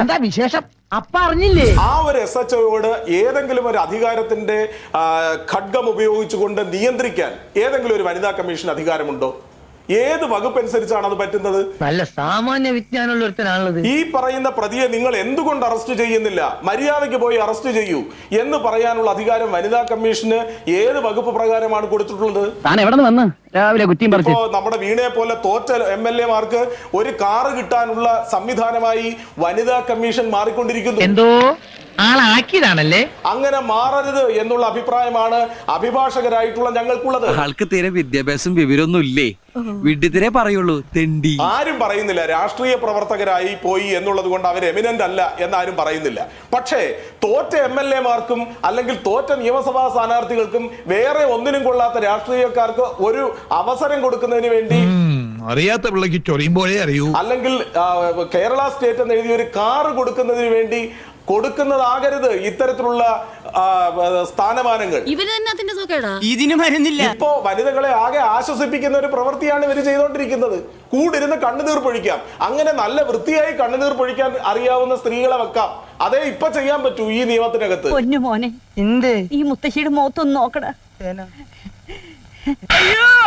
എന്താ വിശേഷം? അപ്പറിഞ്ഞില്ലേ ആ ഒരു എസ് എച്ച് ഒയോട് ഏതെങ്കിലും ഒരു അധികാരത്തിന്റെ ഖഡ്ഗം ഉപയോഗിച്ചുകൊണ്ട് നിയന്ത്രിക്കാൻ ഏതെങ്കിലും ഒരു വനിതാ കമ്മീഷൻ അധികാരമുണ്ടോ? ഏത് വകുപ്പ് അനുസരിച്ചാണ് അത് പറ്റുന്നത്? നല്ല സാമാന്യ വിജ്ഞാനമുള്ള ഒരുത്തനാണുള്ളത്. ഈ പറയുന്ന പ്രതിയെ നിങ്ങൾ എന്തുകൊണ്ട് അറസ്റ്റ് ചെയ്യുന്നില്ല? മര്യാദയ്ക്ക് പോയി അറസ്റ്റ് ചെയ്യൂ എന്ന് പറയാനുള്ള അധികാരം വനിതാ കമ്മീഷന് ഏത് വകുപ്പ് പ്രകാരമാണ് കൊടുത്തിട്ടുള്ളത്? താൻ എവിടെ നിന്ന് രാവിലെ കുറ്റിയും നമ്മുടെ വീണയെ പോലെ തോറ്റ എം എൽ എമാർക്ക് ഒരു കാറ് കിട്ടാനുള്ള സംവിധാനമായി വനിതാ കമ്മീഷൻ മാറിക്കൊണ്ടിരിക്കുന്നു. എന്തോ? ആളാക്കിയതാണല്ലേ? അങ്ങനെ മാറരുത് എന്നുള്ള അഭിപ്രായമാണ് അഭിഭാഷകരായിട്ടുള്ള ഞങ്ങൾക്കുള്ളത്. ആൾക്ക് തീരെ വിദ്യാഭ്യാസം വിവരമൊന്നും ഇല്ലേ വിഡ്ഢിത്തിരെ പറയുള്ളൂ തെണ്ടി. ആരും പറയുന്നില്ല രാഷ്ട്രീയ പ്രവർത്തകരായി പോയി എന്നുള്ളത് കൊണ്ട് അവർ എമിനന്റ് അല്ല എന്നാരും പറയുന്നില്ല. പക്ഷേ തോറ്റ എം എൽ എമാർക്കും അല്ലെങ്കിൽ തോറ്റ നിയമസഭാ സ്ഥാനാർത്ഥികൾക്കും വേറെ ഒന്നിനും കൊള്ളാത്ത രാഷ്ട്രീയക്കാർക്ക് ഒരു അവസരം കൊടുക്കുന്നതിന് വേണ്ടി അറിയാത്ത പിള്ളക്ക് ചൊറിയുമ്പോഴേ അറിയൂ. അല്ലെങ്കിൽ കേരള സ്റ്റേറ്റ് എന്ന് എഴുതിയ ഒരു കാറ് കൊടുക്കുന്നതിന് വേണ്ടി കൊടുക്കുന്നതാകരുത് ഇത്തരത്തിലുള്ള സ്ഥാനമാനങ്ങൾ. ഇതിന് മരുന്നില്ല. ഇപ്പോ വനിതകളെ ആകെ ആശ്വസിപ്പിക്കുന്ന ഒരു പ്രവൃത്തിയാണ് ഇവർ ചെയ്തുകൊണ്ടിരിക്കുന്നത് കൂടിരുന്ന് കണ്ണുനീർ പൊഴിക്കാം. അങ്ങനെ നല്ല വൃത്തിയായി കണ്ണുനീർ പൊഴിക്കാൻ അറിയാവുന്ന സ്ത്രീകളെ വെക്കാം. അതേ ഇപ്പൊ ചെയ്യാൻ പറ്റൂ ഈ നിയമത്തിനകത്ത്. പൊന്നു മോനെ എന്ത്? ഈ മുത്തശ്ശിയുടെ മുഖത്തൊന്ന് നോക്കടാ.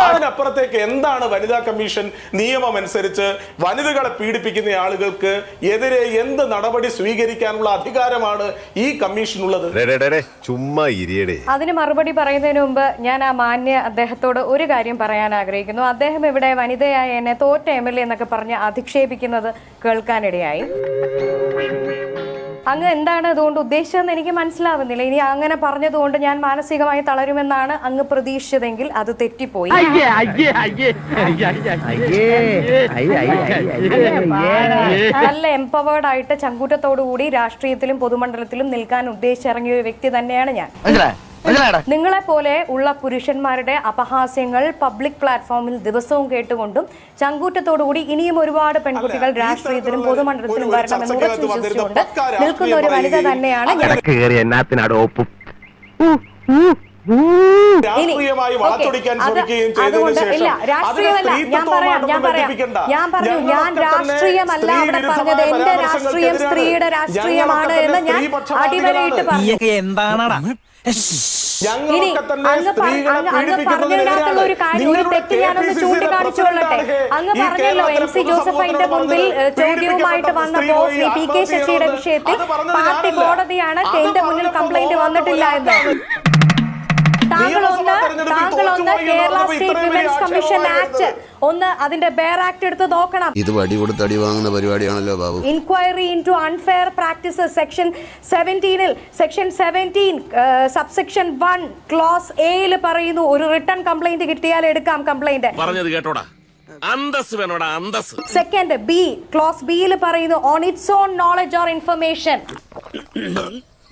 അതിനപ്പുറത്തേക്ക് എന്താണ് വനിതാ കമ്മീഷൻ നിയമം അനുസരിച്ച് വനിതകളെ പീഡിപ്പിക്കുന്ന ആളുകൾക്ക് എതിരെ എന്ത് നടപടി സ്വീകരിക്കാനുള്ള അധികാരമാണ് ഈ കമ്മീഷനുള്ളത്? ചുമ്മാ ഇരിയടേ. അതിന് മറുപടി പറയുന്നതിന് മുമ്പ് ഞാൻ ആ മാന്യ അദ്ദേഹത്തോട് ഒരു കാര്യം പറയാൻ ആഗ്രഹിക്കുന്നു. അദ്ദേഹം ഇവിടെ വനിതയായ എന്നെ തോറ്റ എം എൽ എ എന്നൊക്കെ പറഞ്ഞ് അധിക്ഷേപിക്കുന്നത് കേൾക്കാനിടയായി. അങ്ങ് എന്താണ് അതുകൊണ്ട് ഉദ്ദേശിച്ചതെന്ന് എനിക്ക് മനസ്സിലാവുന്നില്ല ഇനി അങ്ങനെ പറഞ്ഞതുകൊണ്ട് ഞാൻ മാനസികമായി തളരുമെന്നാണ് അങ്ങ് പ്രതീക്ഷിച്ചതെങ്കിൽ അത് തെറ്റിപ്പോയി അയ്യേ അയ്യേ അയ്യേ അയ്യേ അയ്യേ അയ്യേ അയ്യേ നല്ല എംപവേർഡ് ആയിട്ട് ചങ്കൂറ്റത്തോടു കൂടി രാഷ്ട്രീയത്തിലും പൊതുമണ്ഡലത്തിലും നിൽക്കാൻ ഉദ്ദേശിച്ചിറങ്ങിയ ഒരു വ്യക്തി തന്നെയാണ് ഞാൻ നിങ്ങളെ പോലെ ഉള്ള പുരുഷന്മാരുടെ അപഹാസ്യങ്ങൾ പബ്ലിക് പ്ലാറ്റ്ഫോമിൽ ദിവസവും കേട്ടുകൊണ്ടും ചങ്കൂറ്റത്തോടുകൂടി ഇനിയും ഒരുപാട് പെൺകുട്ടികൾ രാഷ്ട്രീയത്തിലും പൊതുമണ്ഡലത്തിലും ഒരു വരണമെന്ന് ഉറച്ചു വിശ്വസിച്ചുകൊണ്ട് നിൽക്കുന്ന ഒരു വനിത തന്നെയാണ് ഞാൻ രാഷ്ട്രീയമായി വളച്ചൊടിക്കാൻ ശ്രമിക്കുകയും ചെയ്തതിനു അതുകൊണ്ട് ശേഷം ഇല്ല രാഷ്ട്രീയമല്ല. ഞാൻ പറയാം ഞാൻ പറയാം. ഞാൻ പറഞ്ഞു ഞാൻ രാഷ്ട്രീയമല്ല അവിടെ പറഞ്ഞത്. എന്റെ രാഷ്ട്രീയം സ്ത്രീയുടെ രാഷ്ട്രീയമാണ് എന്ന് ഞാൻ അടിവരയിട്ട് പറഞ്ഞു. എന്താണടാ? ഇനി തന്നെ അങ്ങ് സ്ത്രീകളെ അങ്ങ് പറഞ്ഞതിനകത്തുള്ള ഒരു കാര്യം ഒരു തെറ്റ് ഞാനൊന്ന് ചൂണ്ടിക്കാണിച്ചുകൊള്ളട്ടെ. അങ്ങ് പറഞ്ഞല്ലോ എം സി ജോസഫൈന്റെ മുമ്പിൽ ചോദ്യവുമായിട്ട് വന്നപ്പോ ശ്രീ പി കെ ശശിയുടെ വിഷയത്തിൽ പാർട്ടി കോടതിയാണ് എന്റെ മുന്നിൽ കംപ്ലൈന്റ് വന്നിട്ടില്ല എന്ന്. Kerala state women's commission act ഒന്ന് അതിന്റെ ബെയർ ആക്ട് എടുത്ത് നോക്കണം. ഇത് വടി കൊടുത്ത് അടി വാങ്ങുന്ന പരിപാടിയാണല്ലോ Babu. Inquiry in to unfair practices section സെവന്റീനിൽ section seventeen subsection one clause എയിൽ പറയുന്നു ഒരു റിട്ടേൺ കംപ്ലൈന്റ് കിട്ടിയാൽ എടുക്കാം കംപ്ലൈന്റ് പറഞ്ഞത് കേട്ടോടാ. അന്തസ് വേണോടാ അന്തസ് സെക്കൻഡ് ബി ക്ലോസ് ബിയിൽ പറയുന്നു on its own knowledge or information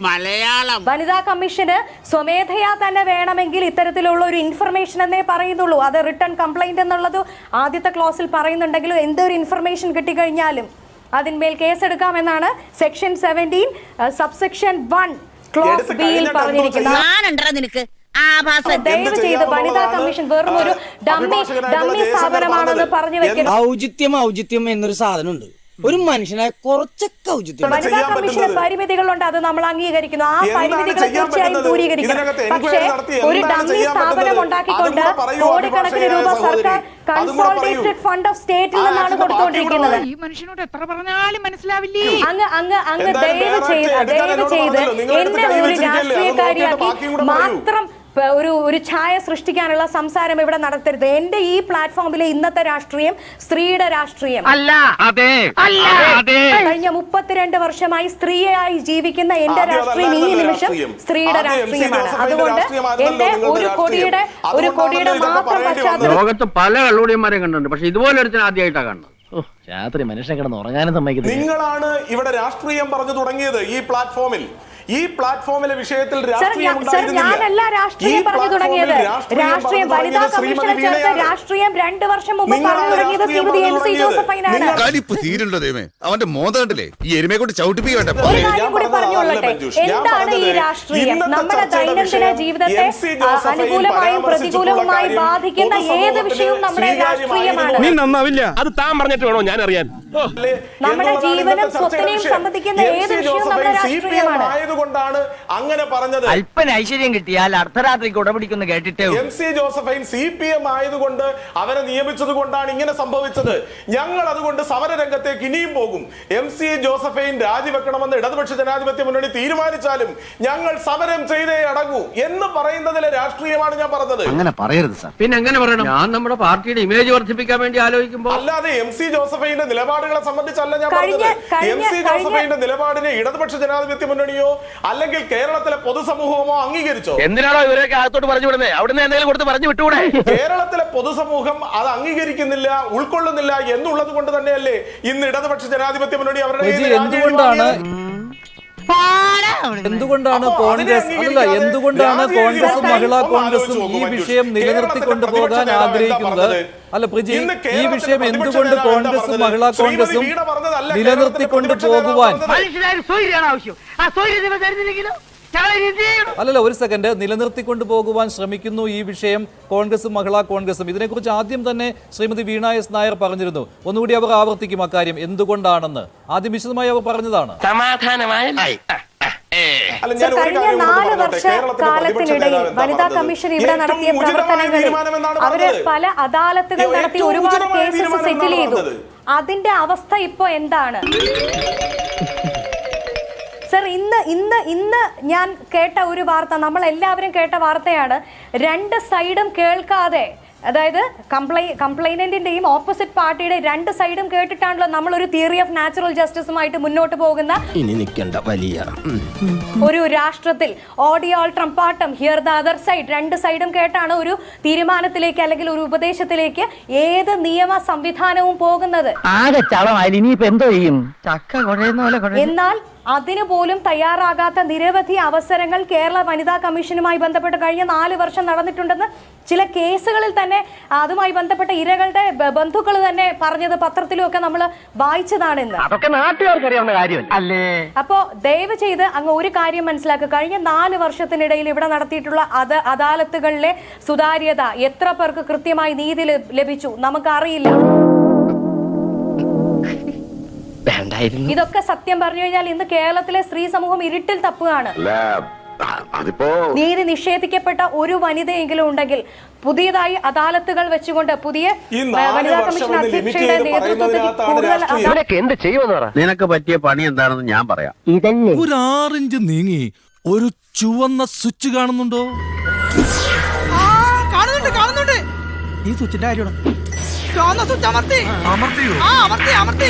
Malayalam. വനിതാ കമ്മീഷന് സ്വമേധയാ തന്നെ വേണമെങ്കിൽ ഇത്തരത്തിലുള്ള ഒരു ഇൻഫർമേഷൻ എന്നേ പറയുന്നുള്ളൂ. അത് റിട്ടേൺ കംപ്ലൈന്റ് എന്നുള്ളത് ആദ്യത്തെ ക്ലോസിൽ പറയുന്നുണ്ടെങ്കിലും എന്തൊരു ഇൻഫർമേഷൻ കിട്ടിക്കഴിഞ്ഞാലും അതിന്മേൽ കേസെടുക്കാമെന്നാണ് section seventeen subsection one clause ബിയിൽ പറഞ്ഞിരിക്കുന്നത്. ദയവ് ചെയ്ത് വനിതാ കമ്മീഷൻ വെറും ഒരു ഡമ്മി ഡമ്മി സ്ഥാപനമാണെന്ന് പറഞ്ഞു ഔചിത്യം ഔചിത്യം എന്നൊരു സാധനമുണ്ട്. ഒരു മനുഷ്യനെ കുറച്ചൊക്കെ ഔചിത്യം. വനിതാ ചെയ്യാൻ കമ്മീഷന് പരിമിതികളുണ്ട് അത് നമ്മൾ അംഗീകരിക്കുന്നു. ആ പരിമിതികൾ പരിമിതികളെ ചെയ്യാൻ തീർച്ചയായും? ദൂരീകരിക്കണം. പക്ഷേ ഒരു ഡമ്മി സ്ഥാപനം ഉണ്ടാക്കിക്കൊണ്ട് കോടിക്കണക്കിന് രൂപ സർക്കാർ. കൺസോളിഡേറ്റഡ് ഫണ്ട് ഓഫ് സ്റ്റേറ്റിൽ നിന്നാണ് കൊടുത്തുകൊണ്ടിരിക്കുന്നത്. ഈ മനുഷ്യനോട് എത്ര പറഞ്ഞാലും മനസ്സിലാവില്ലേ? അങ്ങ് അങ്ങ് അങ്ങ് ദയവ് ചെയ്ത് ദയവ് ചെയ്ത് എന്നെ ഒരു രാഷ്ട്രീയക്കാരിയാക്കി. മാത്രം ഒരു ഒരു ഛായ സൃഷ്ടിക്കാനുള്ള സംസാരം ഇവിടെ നടത്തരുത്. എന്റെ ഈ പ്ലാറ്റ്ഫോമിലെ ഇന്നത്തെ രാഷ്ട്രീയം സ്ത്രീയുടെ രാഷ്ട്രീയം. അല്ല അതെ. അല്ല. അതെ കഴിഞ്ഞ മുപ്പത്തിരണ്ട് വർഷമായി സ്ത്രീയായി ജീവിക്കുന്ന എന്റെ രാഷ്ട്രീയം ഈ നിമിഷം രാഷ്ട്രീയം. സ്ത്രീയുടെ. രാഷ്ട്രീയമാണ്. അതുകൊണ്ട് എന്റെ ഒരു. കൊടിയുടെ ഒരു കൊടിയുടെ മാത്രം പശ്ചാത്തലം ലോകത്ത് പല കള്ളുടിയന്മാരെയും കണ്ടിട്ടുണ്ട്. പക്ഷെ ഇതുപോലെ ഒരു ആദ്യമായിട്ടാണ് കാണുന്നത്. രാത്രി മനുഷ്യനെ കിടന്ന് ഉറങ്ങാനും സമ്മതിക്കുന്നില്ല നിങ്ങളാണ് ഇവിടെ രാഷ്ട്രീയം പറഞ്ഞു തുടങ്ങിയത് ഈ പ്ലാറ്റ്ഫോമിൽ. ഈ പ്ലാറ്റ്ഫോമിലെ വിഷയത്തിൽ രാഷ്ട്രീയം ഞാൻ- സർ, ഞാനല്ല രാഷ്ട്രീയം പറഞ്ഞു തുടങ്ങിയത്. രാഷ്ട്രീയം വനിതാ കമ്മീഷനെ ചേർത്ത് രാഷ്ട്രീയം രണ്ട് വർഷം മുമ്പ് പറഞ്ഞു തുടങ്ങിയത് ശ്രീമതി എം സി ജോസഫൈനാണ്. കലിപ്പ് തീരുണ്ടോ ദൈവമേ? അവന്റെ മോതണ്ടല്ലേ ഈ എരുമയെ കൊണ്ട് ചവിട്ടിപ്പിക്കണ്ട? ഒരു കാര്യം കൂടി പറഞ്ഞുകൊള്ളട്ടെ എന്താണ് ഈ രാഷ്ട്രീയം? നമ്മുടെ ദൈനംദിന ജീവിതത്തെ അനുകൂലമായും പ്രതികൂലവുമായും ബാധിക്കുന്ന ഏത് വിഷയവും നമ്മുടെ രാഷ്ട്രീയമാണ്. നന്നാവില്ല. അത് താൻ പറഞ്ഞിട്ട് വേണോ ഞാൻ അറിയാൻ നമ്മുടെ ജീവനും സ്വത്തിനെയും സംബന്ധിക്കുന്ന ഏത് വിഷയവും നമ്മുടെ രാഷ്ട്രീയമാണ്. ആയതുകൊണ്ടാണ് അങ്ങനെ പറഞ്ഞത്. അല്പന ഐശ്വര്യം കിട്ടിയാൽ അർദ്ധരാത്രിക്ക് ഉടപിടിക്കുന്നു കേട്ടിട്ട് M C Josephine C P M ആയതുകൊണ്ട് അവരെ നിയമിച്ചത് കൊണ്ടാണ് ഇങ്ങനെ സംഭവിച്ചത്. ഞങ്ങൾ അതുകൊണ്ട് സമരരംഗത്തേക്ക് ഇനിയും പോകും. എം സി ജോസഫൈൻ രാജിവെക്കണമെന്ന് ഇടതുപക്ഷ ജനാധിപത്യ മുന്നണി തീരുമാനിച്ചാലും ഞങ്ങൾ സമരം ചെയ്തേ അടങ്ങൂ എന്ന് പറയുന്നതിലെ രാഷ്ട്രീയമാണ് ഞാൻ പറഞ്ഞത്. അങ്ങനെ പറയരുത് സാർ. പിന്നെ അങ്ങനെ പറയണം? ഞാൻ നമ്മുടെ പാർട്ടിയുടെ ഇമേജ് വർദ്ധിപ്പിക്കാൻ വേണ്ടി ആലോചിക്കുമ്പോൾ അല്ലാതെ എം സി ജോസഫൈന്റെ നിലപാടുകളെ സംബന്ധിച്ചല്ല ഞാൻ പറഞ്ഞത്. എം സി ജോസഫൈന്റെ നിലപാടിനെ ഇടതുപക്ഷ ജനാധിപത്യ മുന്നണിയോ അല്ലെങ്കിൽ കേരളത്തിലെ പൊതുസമൂഹമോ അംഗീകരിച്ചോ? എന്തിനാണോ ഇവരൊക്കെ അകത്തോട്ട് പറഞ്ഞു വിടുന്നത് അവിടുന്ന് എന്തെങ്കിലും കൊടുത്ത് പറഞ്ഞു വിട്ടുകൂടെ? കേരളത്തിലെ പൊതുസമൂഹം അത് അംഗീകരിക്കുന്നില്ല ഉൾക്കൊള്ളുന്നില്ല എന്നുള്ളത് കൊണ്ട് തന്നെയല്ലേ ഇന്ന് ഇടതുപക്ഷ ജനാധിപത്യ മുന്നണി അവരുടെ എന്തുകൊണ്ടാണ്? എന്തുകൊണ്ടാണ് കോൺഗ്രസ് അല്ല എന്തുകൊണ്ടാണ് കോൺഗ്രസും മഹിളാ കോൺഗ്രസും ഈ വിഷയം നിലനിർത്തിക്കൊണ്ടു പോകാൻ ആഗ്രഹിക്കുന്നത് അല്ല പ്രജി ഈ വിഷയം എന്തുകൊണ്ട് കോൺഗ്രസും? മഹിളാ കോൺഗ്രസും നിലനിർത്തിക്കൊണ്ട് പോകുവാൻ അല്ലല്ല ഒരു സെക്കൻഡ്. നിലനിർത്തിക്കൊണ്ട് പോകുവാൻ ശ്രമിക്കുന്നു ഈ വിഷയം കോൺഗ്രസും മഹിളാ കോൺഗ്രസും. ഇതിനെക്കുറിച്ച് ആദ്യം തന്നെ ശ്രീമതി വീണ എസ് നായർ പറഞ്ഞിരുന്നു. ഒന്നുകൂടി അവർ ആവർത്തിക്കും അക്കാര്യം. എന്തുകൊണ്ടാണെന്ന്? ആദ്യം വിശദമായി അവർ പറഞ്ഞതാണ്. സമാധാനമായ കഴിഞ്ഞ നാല് പറഞ്ഞോട്ടെ. വർഷ കാലത്തിനിടയിൽ വനിതാ കമ്മീഷൻ ഇവിടെ നടത്തിയ പ്രവർത്തനങ്ങളിൽ അവർ പല അദാലത്തുകൾ നടത്തി ഒരുപാട് കേസുകൾ കേസസ് സെറ്റിൽ ചെയ്തു. അതിന്റെ അവസ്ഥ ഇപ്പോ എന്താണ്? സർ ഇന്ന് ഇന്ന് ഇന്ന് ഞാൻ കേട്ട ഒരു വാർത്ത നമ്മൾ എല്ലാവരും കേട്ട വാർത്തയാണ് രണ്ട് സൈഡും കേൾക്കാതെ അതായത് കംപ്ലൈ കംപ്ലൈനന്റിന്റെയും ഓപ്പോസിറ്റ് പാർട്ടിയുടെ രണ്ട് സൈഡും കേട്ടിട്ടാണല്ലോ നമ്മൾ ഒരു തിയറി ഓഫ് നാച്ചുറൽ ജസ്റ്റിസുമായിട്ട് മുന്നോട്ട് പോകുന്ന ഇനി നിൽക്കണ്ട വലിയ. ഒരു രാഷ്ട്രത്തിൽ ഓഡിയോൾ ട്രംപാട്ടം ഹിയർ ദ അതർ സൈഡ് രണ്ട് സൈഡും കേട്ടാണ് ഒരു തീരുമാനത്തിലേക്ക് അല്ലെങ്കിൽ ഒരു ഉപദേശത്തിലേക്ക് ഏത് നിയമ സംവിധാനവും പോകുന്നത്. ആകെ ചളമായി ഇനിയിപ്പോ എന്തോ ചെയ്യും? ചക്ക കുഴയുന്ന പോലെ എന്നാൽ അതിനു പോലും തയ്യാറാകാത്ത നിരവധി അവസരങ്ങൾ കേരള വനിതാ കമ്മീഷനുമായി ബന്ധപ്പെട്ട് കഴിഞ്ഞ നാല് വർഷം നടന്നിട്ടുണ്ടെന്ന് ചില കേസുകളിൽ തന്നെ അതുമായി ബന്ധപ്പെട്ട ഇരകളുടെ ബന്ധുക്കൾ തന്നെ പറഞ്ഞത് പത്രത്തിലും ഒക്കെ നമ്മൾ വായിച്ചതാണ് ഇന്ന് അതൊക്കെ നാട്ടുകാർക്ക് അറിയാവുന്ന കാര്യമല്ല? അല്ലേ? അപ്പോ ദയവ് ചെയ്ത് അങ്ങ് ഒരു കാര്യം മനസ്സിലാക്കുക കഴിഞ്ഞ നാല് വർഷത്തിനിടയിൽ ഇവിടെ നടത്തിയിട്ടുള്ള അത് അദാലത്തുകളിലെ സുതാര്യത എത്ര പേർക്ക് കൃത്യമായി നീതി ലഭിച്ചു ലഭിച്ചു? നമുക്കറിയില്ല. ഇതൊക്കെ സത്യം പറഞ്ഞു കഴിഞ്ഞാൽ ഇന്ന് കേരളത്തിലെ സ്ത്രീ സമൂഹം ഇരുട്ടിൽ തപ്പുകയാണ്. അതിപ്പോ നീതി നിഷേധിക്കപ്പെട്ട ഒരു വനിതയെങ്കിലും ഉണ്ടെങ്കിൽ പുതിയതായി അദാലത്തുകൾ വെച്ചുകൊണ്ട് പുതിയ വനിതാ കമ്മീഷൻ അധ്യക്ഷയുടെ നേതൃത്വത്തിൽ കൂടുതൽ എന്ത് ചെയ്യുമെന്ന് നിനക്ക് പറ്റിയ പണി എന്താണെന്ന് ഞാൻ പറയാം. ഇതല്ലേ? ഒരു ആറിഞ്ച് നീങ്ങി ഒരു ചുവന്ന സ്വിച്ച് കാണുന്നുണ്ടോ? കാണുന്നുണ്ട് കാണുന്നുണ്ട്. ഈ സ്വിച്ചിന്റെ കാര്യമാണ്? അമർത്തി. അമർത്തി അമർത്തി.